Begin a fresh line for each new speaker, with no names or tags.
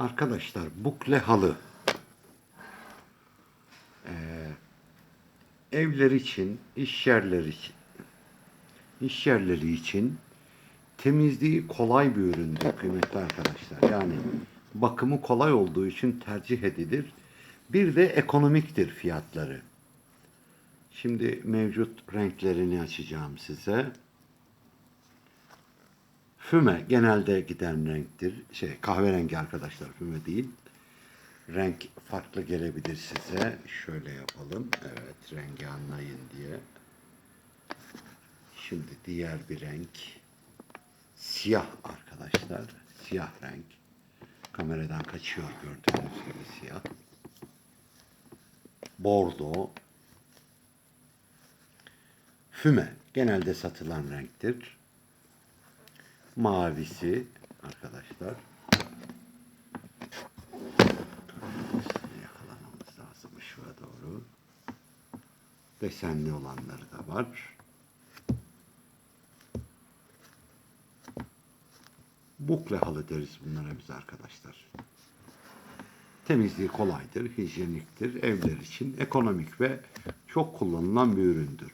Arkadaşlar bukle halı. Ee, evler için, iş yerleri için, iş yerleri için temizliği kolay bir üründür kıymetli arkadaşlar. Yani bakımı kolay olduğu için tercih edilir. Bir de ekonomiktir fiyatları. Şimdi mevcut renklerini açacağım size. Füme genelde giden renktir. Şey kahverengi arkadaşlar füme değil. Renk farklı gelebilir size. Şöyle yapalım. Evet rengi anlayın diye. Şimdi diğer bir renk. Siyah arkadaşlar. Siyah renk. Kameradan kaçıyor gördüğünüz gibi siyah. Bordo. Füme genelde satılan renktir. Mavisi arkadaşlar. Yakalamamız lazım şuraya doğru. Desenli olanları da var. Bukle halı deriz bunlara biz arkadaşlar. Temizliği kolaydır, hijyeniktir, evler için ekonomik ve çok kullanılan bir üründür.